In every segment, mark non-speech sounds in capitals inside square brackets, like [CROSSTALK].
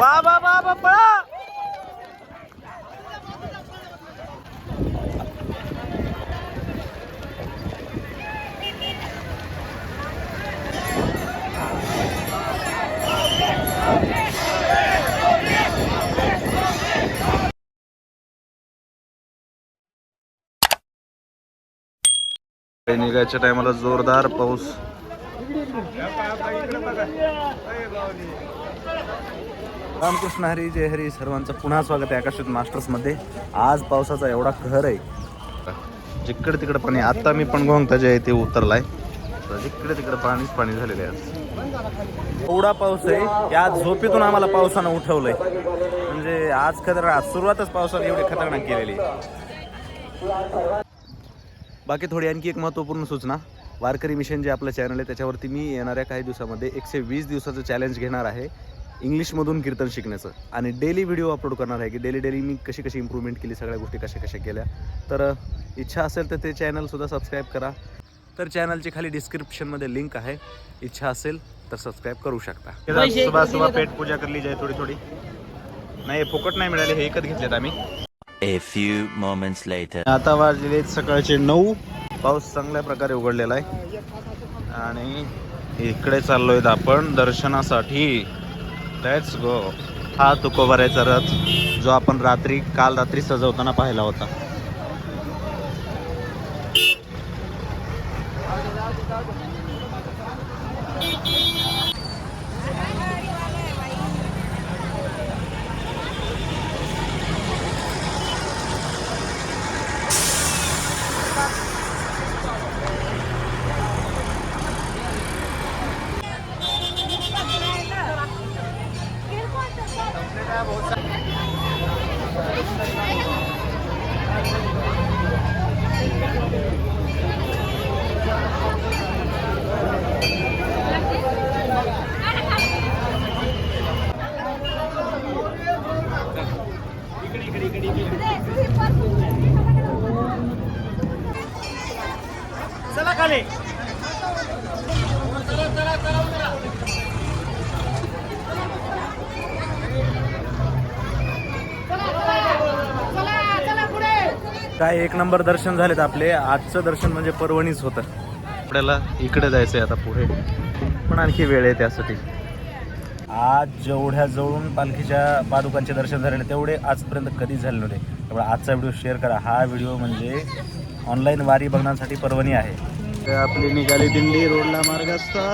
बा बा बा बा पळा. निघायच्या टायमाला जोरदार पाऊस. रामकृष्ण हरी जय हरी. सर्वांचं पुन्हा स्वागत आहे आकाशात मास्टर्समध्ये आज पावसाचा एवढा कहर आहे. जिकडे तिकडे पाणी आता मी पण गोंगता जे आहे ते उतरलाय. तर जिकडे तिकडे पाणीच पाणी झालेलं आहे आज. एवढा पाऊस आहे. या झोपेतून आम्हाला पावसानं उठवलंय. म्हणजे आज खतरनाक सुरुवातच पावसाने एवढी खतरनाक केलेली बाकी थोडी आणखी एक महत्त्वपूर्ण सूचना. वारकरी मिशन जे आपलं चॅनल आहे त्याच्यावरती मी येणाऱ्या काही दिवसामध्ये एकशे वीस दिवसाचं चॅलेंज घेणार आहे. इंग्लिशमधून कीर्तन शिकण्याचं. आणि डेली व्हिडिओ अपलोड करणार आहे की डेली डेली मी कशी कशी इम्प्रूव्हमेंट केली सगळ्या गोष्टी कशा कशा केल्या. तर इच्छा असेल तर ते चॅनलसुद्धा सबस्क्राईब करा. तर चॅनलची खाली डिस्क्रिप्शनमध्ये लिंक आहे. इच्छा असेल तर सबस्क्राईब करू शकता. सुबह सुबह पेट पूजा करली जाय थोडी थोडी. नाही फुकट नाही मिळाले हे एकच घेतलेत आम्ही. A few moments later. आता वाजलेले सकाळचे नऊ. पाऊस चांगल्या प्रकारे उघडलेला आहे. आणि इकडे चाललोय आपण दर्शनासाठी. लेट्स गो हा तुकोबाऱ्याचा रथ जो आपण रात्री काल रात्री सजवताना पाहिला होता. काय एक नंबर दर्शन झालेत आपले. आजचं दर्शन म्हणजे परवणीच होतं. आपल्याला इकडे जायचं आहे आता पुढे. पण आणखी वेळ आहे त्यासाठी. आज जेवढ्या जवळून पालखीच्या पादुकांचे दर्शन झालेले तेवढे आजपर्यंत कधीच झाले नव्हते. त्यामुळे आजचा व्हिडिओ शेअर करा. हा व्हिडिओ म्हणजे ऑनलाईन वारी बघण्यासाठी परवणी आहे. आपली निघाली दिंडी रोडला मार्ग असता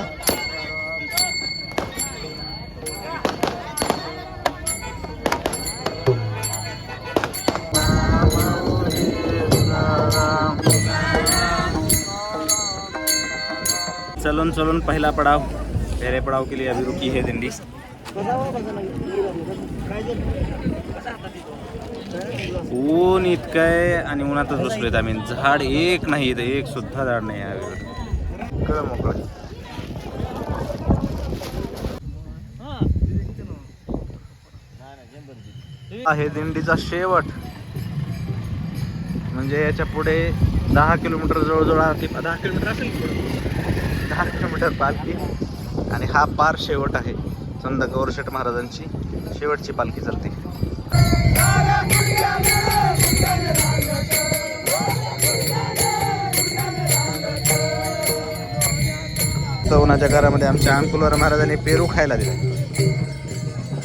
चलून चलून पहिला पडाव. पहले पडाव के लिए अभी रुकी है दिंडी. ऊन इतकं आहे आणि उन्हातच बसलोय आम्ही. झाड एक नाही इथं एक सुद्धा झाड नाही आहे कळ मोकळं आहे दिंडीचा शेवट. म्हणजे याच्यापुढे दहा किलोमीटर जवळजवळ दहा किलोमीटर असेल दहा किलोमीटर पालखी आणि हा पार शेवट आहे. संत गौरशेठ महाराजांची शेवटची पालखी चालते. चवनाच्या घरामध्ये आमच्या अंकुलवर महाराजांनी पेरू खायला दिले.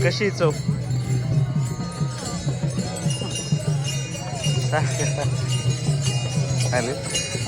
कशी चव? [LAUGHS] चालेल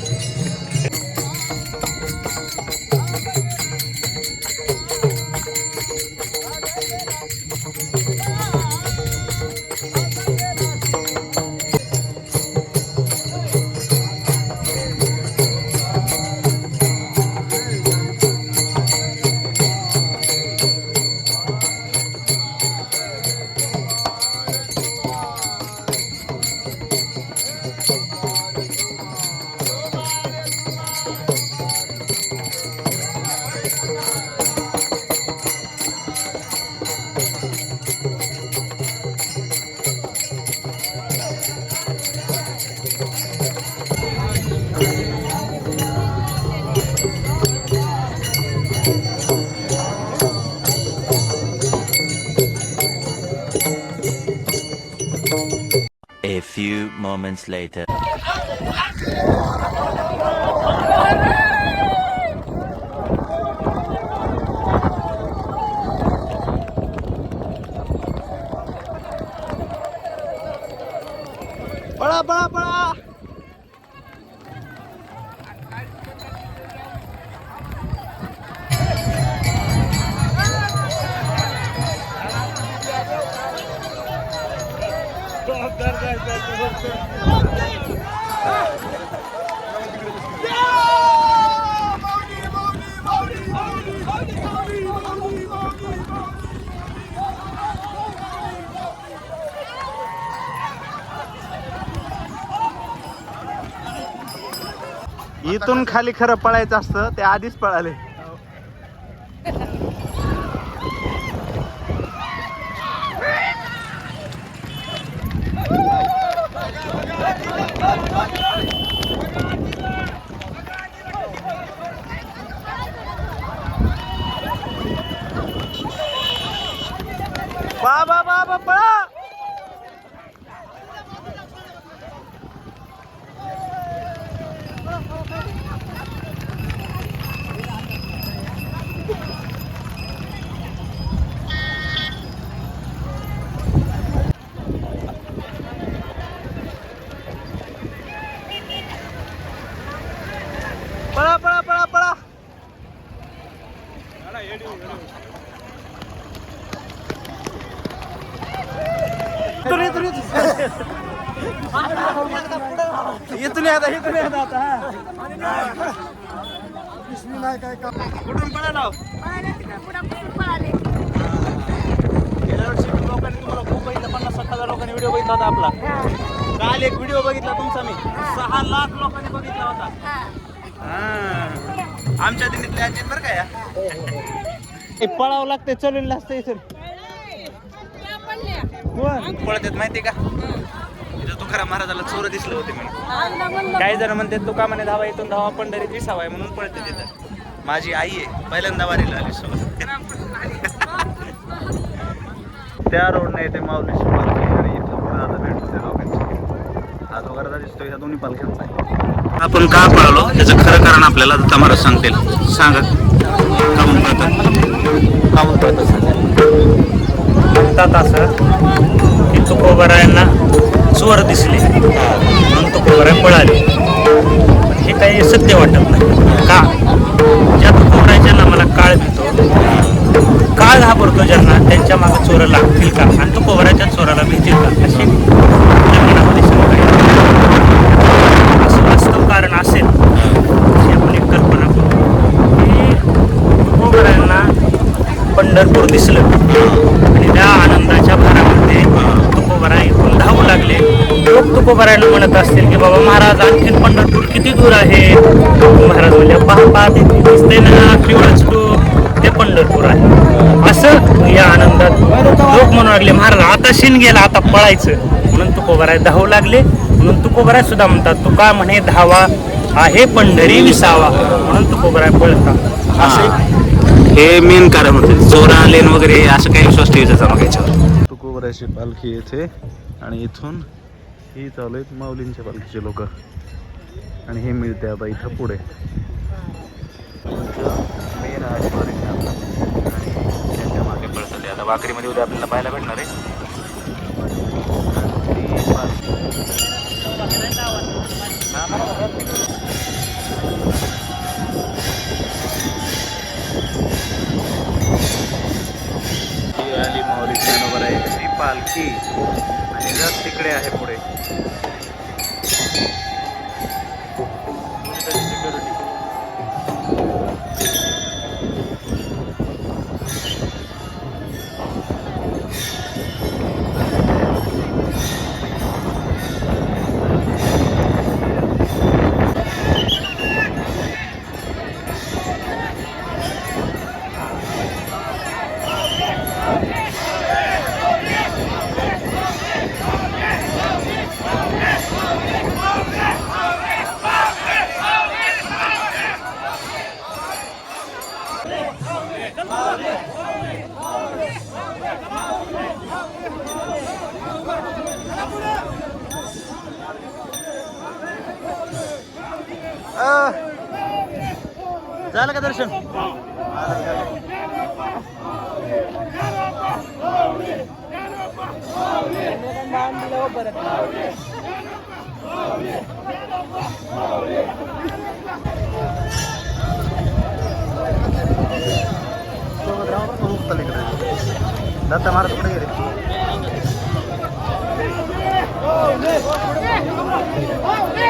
few moments later. इथून खाली खरं पळायचं असतं ते आधीच पळाले. [LAUGHS] बाबा बाबा पळा पळा पळा पळा पळा इथून इथून इथून इथून आता इथून येत आता कुठून पळाला गेल्या वर्षी लोकांनी तुम्हाला खूप बघितलं पन्नास हजार लोकांनी व्हिडिओ बघितला होता आपला. काल एक व्हिडिओ बघितला तुमचा मी. सहा लाख लोकांनी बघितला होता. हा. आमच्या दिल्लीतले आहेत बरं का या. हे पळावं लागतंय चलून लागतं इथून. पळत येत माहिती का? तुकाराम महाराजाला चोर दिसले होते म्हणून. काही जण म्हणते तुका म्हणे धावा इथून धावा पंढरीत विसावा आहे म्हणून पळते तिथं माझी आई आहे पहिल्यांदा वारीला आली सोबत त्या रोडने येते माऊलीची पालखी आणि इथं पुढे आता भेट होते लोकांची हा जो गर्दा दिसतोय ह्या दोन्ही पालख्यांचा आहे. आपण का पळालो? त्याचं खरं कारण आपल्याला दत्ता महाराज सांगतील. सांगा. का म्हणून पळतात का म्हणून पळतात म्हणतात असं. की तुकोबरायांना चोर दिसले. म्हणून तुकोबराय पळाले. पण हे काही सत्य वाटत नाही. का? ज्या तुकोबरायच्या मला काळ भेटतो काळ घाबरतो ज्यांना त्यांच्या मागे चोर लागतील का? आणि तो तुकोबराच्या चोराला भीतील का? अशी मनामध्ये शंका असं वास्तव कारण असेल अशी आपण एक कल्पना करू. की तुकोबरायांना पंढरपूर दिसलं. आणि त्या आनंदाच्या भरा तुकोबरा इथून धावू लागले. लोक तुकोबरायला म्हणत असतील की बाबा महाराज आणखीन पंढरपूर किती दूर आहे? महाराज म्हणजे पहा पहा ते दिसते ना पिवळच टूक ते पंढरपूर आहे. असं या आनंदात लोक म्हणू लागले महाराज आता शिन गेला आता पळायचं. म्हणून तुकोबराय धावू लागले. म्हणून तुकोबराय सुद्धा म्हणतात तुका म्हणे धावा आहे पंढरी विसावा. म्हणून तुकोबराय पळता. असे हे मेन कारण होते. चोरा लेन वगैरे असं काही विश्वास ठेवायचा मग याच्यावर? तुकोबराची पालखी येथे. आणि इथून ही चालू आहेत माऊलींच्या पालखीचे लोक. आणि हे मिळते आता इथं पुढे. मेन आणि त्याच्यामागे आता वाकरीमध्ये उद्या आपल्याला पाहायला भेटणार आहे. ती आणि रथ तिकडे आहे झालं का दर्शन सोबत बरं का, खूप दत्ता महाराज कुठे गेले Oh,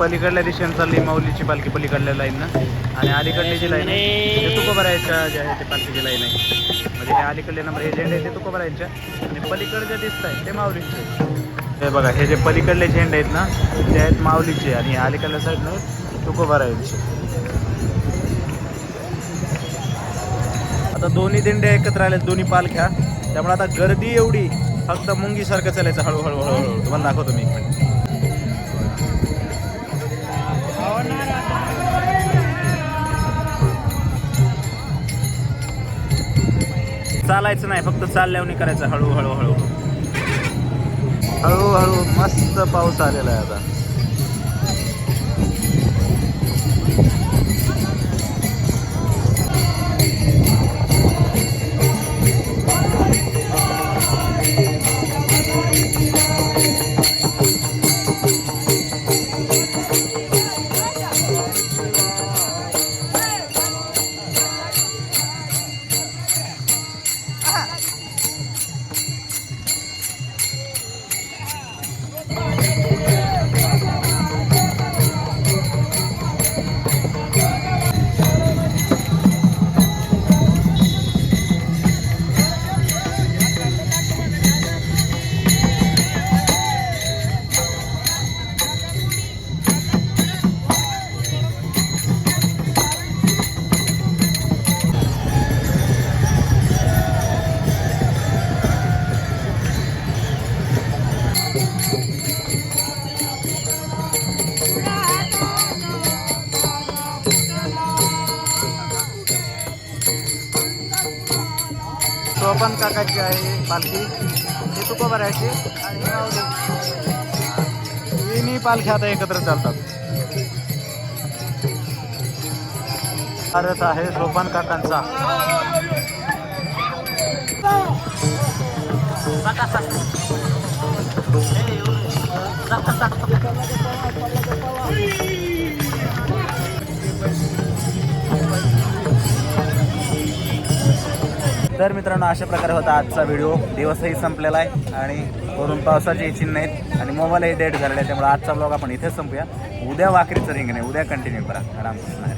पलीकडल्या दिशेने चालली माऊलीची पालखी पलीकडल्या लाईन ना आणि अलीकडली जी लाईन आहे म्हणजे ते तुकोबरायच्या जे आहे ते पालखीची लाईन आहे. म्हणजे हे अलीकडले नंबर हे झेंडे आहे ते तुकोबरायच्या. आणि पलीकडे जे दिसत आहे ते माऊलीचे. हे बघा हे जे पलीकडले झेंडे आहेत ना ते आहेत माऊलीचे आणि हे अलीकडल्या साईडनं तुकोबरायचे. आता दोन्ही दिंडे एकत्र आले दोन्ही पालख्या. त्यामुळे आता गर्दी एवढी फक्त मुंगीसारखं चालायचं हळूहळू हळूहळू. तुम्हाला दाखवतो मी एक मिनिट. चालायचं नाही फक्त चालल्यावर करायचं हळूहळू हळू हळूहळू मस्त पाऊस आलेला आहे आता. काकाची आहे पालखी हे तुको भरायची आणि तिन्ही पालखी आता एकत्र चालतात. भारत आहे सोपान काकांचा. तर मित्रांनो अशा प्रकारे होता आजचा व्हिडिओ दिवसही संपलेला आहे आणि वरून पावसाची चिन्ह आहेत आणि मोबाईलही डेट झालेला आहे त्यामुळे आजचा ब्लॉग आपण इथेच संपूया. उद्या वाकरीचं रिंग नाही उद्या कंटिन्यू करा. रामकृष्ण